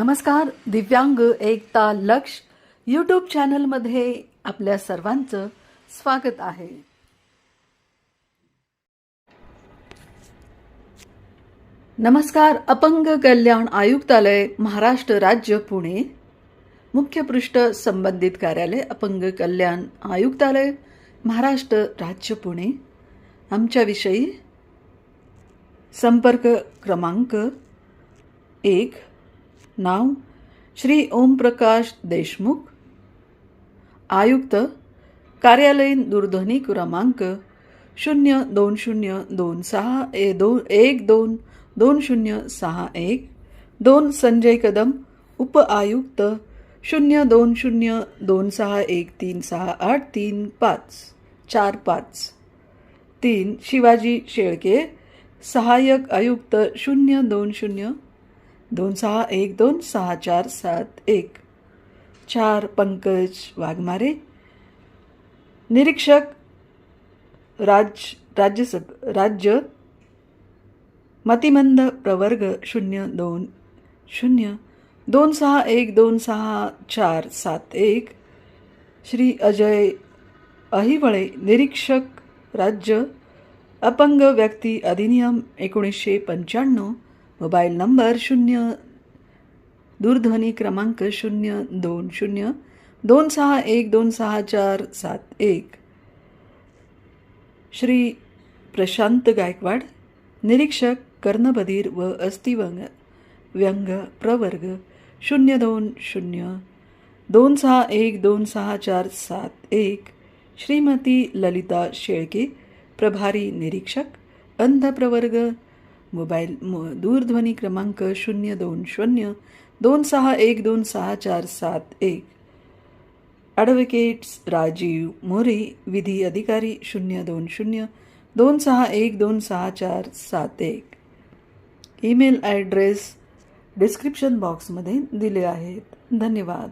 नमस्कार दिव्यांग एकता लक्ष यूट्यूब चॅनलमध्ये आपल्या सर्वांचं स्वागत आहे. नमस्कार अपंग कल्याण आयुक्तालय महाराष्ट्र राज्य पुणे. मुख्य पृष्ठ संबंधित कार्यालय अपंग कल्याण आयुक्तालय महाराष्ट्र राज्य पुणे. आमच्याविषयी संपर्क क्रमांक एक नाव श्री ओमप्रकाश देशमुख. आयुक्त कार्यालयीन दूरध्वनी क्रमांक शून्य दोन शून्य दोन सहा ए दोन एक दोन दोन शून्य सहा एक दोन संजय कदम उप आयुक्त शून्य दोन शून्य दोन सहा एक तीन सहा आठ तीन पाच चार पाच. तीन शिवाजी शेळके सहाय्यक आयुक्त शून्य दोन शून्य दोन सहा एक दोन सहा चार सात एक. चार पंकज वाघमारे. निरीक्षक राज राज्यसभ राज्य. मतिमंद प्रवर्ग शून्य दोन शून्य. दोन सहा एक दोन सहा चार सात एक. श्री अजय अहिवळे निरीक्षक राज्य. अपंग व्यक्ती अधिनियम एकोणीसशे पंच्याण्णव. मोबाईल नंबर शून्य दूरध्वनी क्रमांक शून्य दोन शून्य दोन सहा एक दोन सहा चार सात एक. श्री प्रशांत गायकवाड निरीक्षक कर्णबधीर व अस्थिवंग व्यंग प्रवर्ग शून्य दोन शून्य दोन सहा एक दोन सहा चार सात एक. श्रीमती ललिता शेळके प्रभारी निरीक्षक अंध प्रवर्ग मोबाईल म दूरध्वनी क्रमांक शून्य दोन शून्य दोन सहा एक दोन सहा चार सात एक. ॲडव्होकेट्स राजीव मोरे विधी अधिकारी शून्य दोन शून्य दोन सहा एक दोन सहा चार सात एक. ईमेल ॲड्रेस डिस्क्रिप्शन बॉक्समध्ये दिले आहेत. धन्यवाद.